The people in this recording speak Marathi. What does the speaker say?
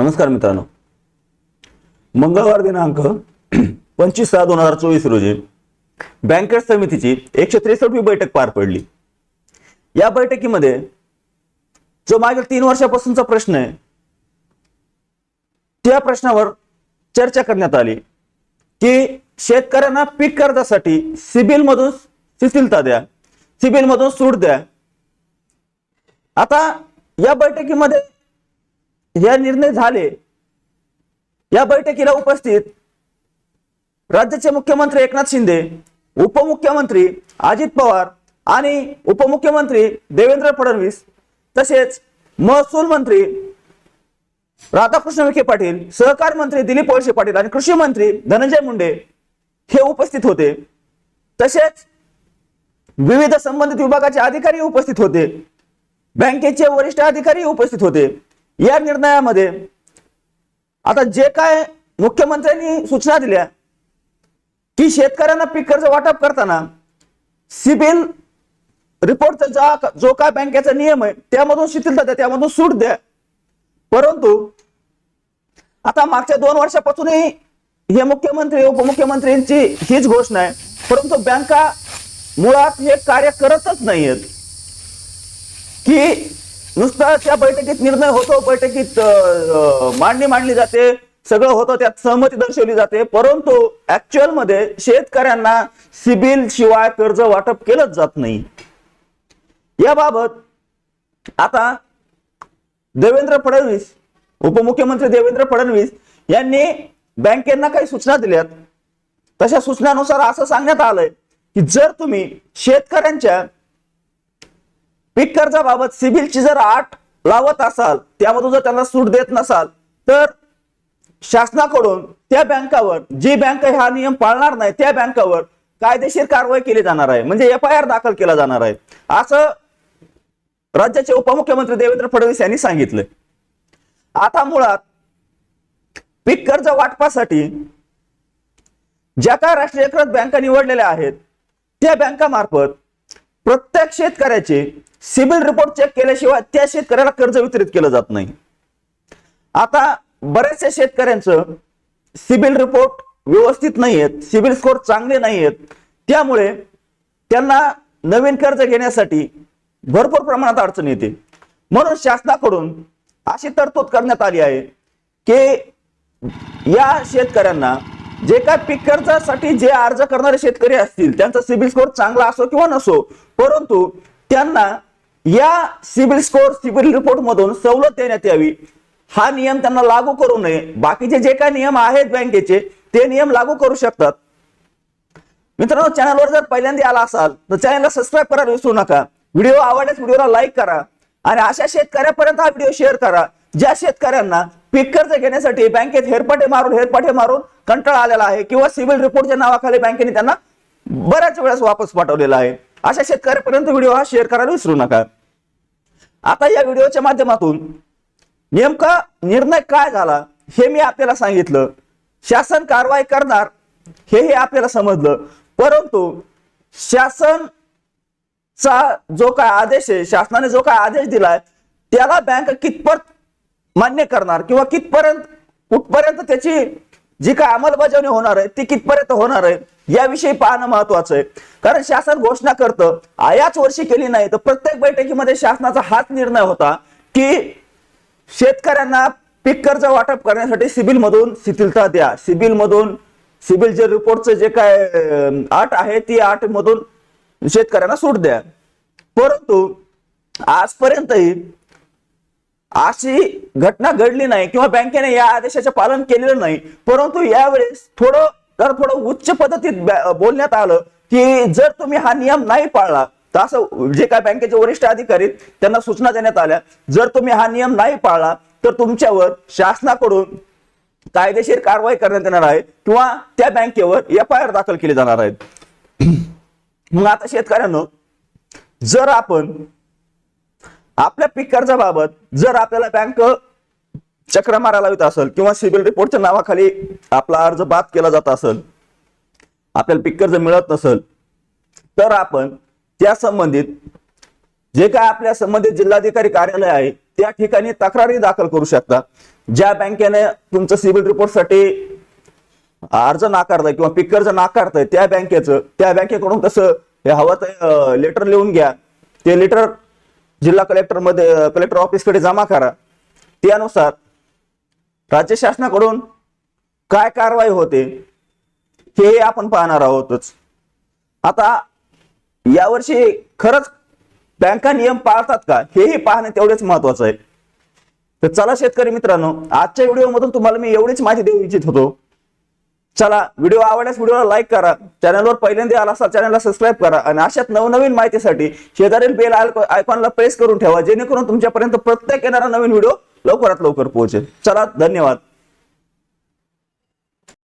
नमस्कार मित्रांनो. मंगळवार दिनांक पंचवीस सहा दोन हजार चोवीस रोजी बँकर्स समितीची एकशे त्रेसष्टवी बैठक पार पडली. या बैठकीमध्ये जो मागील तीन वर्षापासूनचा प्रश्न आहे त्या प्रश्नावर चर्चा करण्यात आली की शेतकऱ्यांना पीक कर्जासाठी सिबिलमधून शिथिलता द्या सिबिलमधून सूट द्या. आता या बैठकीमध्ये हे निर्णय झाले. या बैठकीला उपस्थित राज्याचे मुख्यमंत्री एकनाथ शिंदे उपमुख्यमंत्री अजित पवार आणि उपमुख्यमंत्री देवेंद्र फडणवीस तसेच महसूल मंत्री राधाकृष्ण विखे पाटील सहकार मंत्री दिलीप वळसे पाटील आणि कृषी मंत्री धनंजय मुंडे हे उपस्थित होते. तसेच विविध संबंधित विभागाचे अधिकारी उपस्थित होते. बँकेचे वरिष्ठ अधिकारी उपस्थित होते. या निर्णयामध्ये आता जे काय मुख्यमंत्र्यांनी सूचना दिल्या की शेतकऱ्यांना पीक कर्ज वाटप करताना सिबिल रिपोर्टचा जा जो काय बँकेचा नियम आहे त्यामधून शिथिलता द्या त्यामधून सूट द्या. परंतु आता मागच्या दोन वर्षापासूनही हे मुख्यमंत्री उपमुख्यमंत्र्यांची हीच घोषणा आहे. परंतु बँका मुळात हे कार्य करतच नाहीयेत. की नुसता त्या बैठकीत निर्णय होतो बैठकीत मांडणी मांडली जाते सगळं होतं त्यात सहमती दर्शवली जाते. परंतु ऍक्च्युअलमध्ये शेतकऱ्यांना सिबिल शिवाय कर्ज वाटप केलंच जात नाही. याबाबत आता देवेंद्र फडणवीस उपमुख्यमंत्री देवेंद्र फडणवीस यांनी बँकेंना काही सूचना दिल्यात. तशा सूचनानुसार असं सांगण्यात आलंय की जर तुम्ही शेतकऱ्यांच्या पीक कर्जाबाबत सिबिलची जर आठ लावत असाल त्यामधून जर त्यांना सूट देत नसाल तर शासनाकडून त्या बँकावर जी बँक हा नियम पाळणार नाही त्या बँकावर कायदेशीर कारवाई केली जाणार आहे. म्हणजे एफ आय आर दाखल केला जाणार आहे. असं राज्याचे उपमुख्यमंत्री देवेंद्र फडणवीस यांनी सांगितलं आता मुळात पीक कर्ज वाटपासाठी ज्या काय राष्ट्रीयकृत बँका निवडलेल्या आहेत त्या बँकामार्फत प्रत्येक शेतकऱ्याचे सिबिल रिपोर्ट चेक केल्याशिवाय त्या शेतकऱ्याला कर्ज वितरित केलं जात नाही. आता बऱ्याचशा शेतकऱ्यांचं सिबिल रिपोर्ट व्यवस्थित नाही आहेत सिबिल स्कोर चांगले नाही आहेत त्यामुळे त्यांना नवीन कर्ज घेण्यासाठी भरपूर प्रमाणात अडचण येते. म्हणून शासनाकडून अशी तरतूद करण्यात आली आहे की या शेतकऱ्यांना जे काय पीक कर्जासाठी जे अर्ज करणारे शेतकरी असतील त्यांचा सिबिल स्कोर चांगला असो किंवा नसो परंतु त्यांना या सिबिल स्कोर सिबिल रिपोर्ट मधून सवलत देण्यात यावी. हा नियम त्यांना लागू करू नये. बाकीचे जे काही नियम आहेत बँकेचे ते नियम लागू करू शकतात. मित्रांनो चॅनलवर जर पहिल्यांदा आला असाल तर चॅनलला सबस्क्राईब करायला विसरू नका. व्हिडिओ आवडल्यास व्हिडिओला लाईक करा आणि अशा शेतकऱ्यापर्यंत हा व्हिडिओ शेअर करा ज्या शेतकऱ्यांना पीक कर्ज घेण्यासाठी बँकेत हेरपाटे मारून हेरपाटे मारून कंटाळा आलेला आहे किंवा सिव्हिल रिपोर्टच्या नावाखाली बँकेने त्यांना बऱ्याच वेळेस वापस पाठवलेला आहे. अशा शेतकऱ्यापर्यंत व्हिडिओ हा शेअर करायला विसरू नका. आता या व्हिडिओच्या माध्यमातून नेमका निर्णय काय झाला हे मी आपल्याला सांगितलं. शासन कारवाई करणार हे हे आपल्याला समजलं. परंतु शासन चा जो काय आदेश आहे शासनाने जो काय आदेश दिलाय त्याला बँक कितपत मान्य करणार किंवा कितपर्यंत कुठपर्यंत त्याची जी काय अंमलबजावणी होणार आहे ती कितपर्यंत होणार आहे याविषयी पाहणं महत्वाचं आहे. कारण शासन घोषणा करतं आयाच वर्षी केली नाही तर प्रत्येक बैठकीमध्ये शासनाचा हाच निर्णय होता की शेतकऱ्यांना पीक कर्ज वाटप करण्यासाठी सिबिल मधून शिथिलता द्या. सिबिल मधून सिबिल जे रिपोर्टचं जे काय आठ आहे ती आठ मधून शेतकऱ्यांना सूट द्या. परंतु आजपर्यंतही अशी घटना घडली नाही किंवा बँकेने या आदेशाचे पालन केलेलं नाही. परंतु यावेळेस थोडं तर थोडं उच्च पद्धतीत बोलण्यात आलं की जर तुम्ही हा नियम नाही पाळला तर असं जे काय बँकेचे वरिष्ठ अधिकारी आहेत, त्यांना सूचना देण्यात आल्या. जर तुम्ही हा नियम नाही पाळला तर तुमच्यावर शासनाकडून कायदेशीर कारवाई करण्यात येणार आहे किंवा त्या बँकेवर एफ आय आर दाखल केले जाणार आहेत मग आता शेतकऱ्यांनो जर आपण आपल्या पीक कर्जाबाबत जर आपल्याला बँक चक्र मारायला येत असेल किंवा सिबिल रिपोर्टच्या नावाखाली आपला अर्ज बाद केला जात असेल आपल्याला पीक कर्ज मिळत नसेल तर आपण त्या संबंधित जे काय आपल्या संबंधित जिल्हाधिकारी कार्यालय आहे त्या ठिकाणी तक्रारी दाखल करू शकता. ज्या बँकेने तुमचं सिबिल रिपोर्टसाठी अर्ज नाकारताय किंवा पीक कर्ज नाकारतंय त्या बँकेचं त्या बँकेकडून तसं हे हवं तर लेटर लिहून घ्या. ते लेटर जिल्हा कलेक्टरमध्ये कलेक्टर ऑफिसकडे जमा करा. त्यानुसार राज्य शासनाकडून काय कारवाई होते हे आपण पाहणार आहोतच. आता यावर्षी खरंच बँका नियम पाळतात का हेही पाहणे तेवढेच महत्वाचं आहे. तर चला शेतकरी मित्रांनो आजच्या व्हिडिओमधून तुम्हाला मी एवढीच माहिती देऊ इच्छित होतो. चला व्हिडिओ आवडल्यास व्हिडिओला लाईक करा. चॅनलवर पहिल्यांदा आला असाल चॅनलला सबस्क्राईब करा. आणि अशाच नवनवीन माहितीसाठी शेजारील बेल आयकॉनला प्रेस करून ठेवा जेणेकरून तुमच्यापर्यंत प्रत्येक येणारा नवीन व्हिडिओ लवकरात लवकर पोहोचेल. चला धन्यवाद.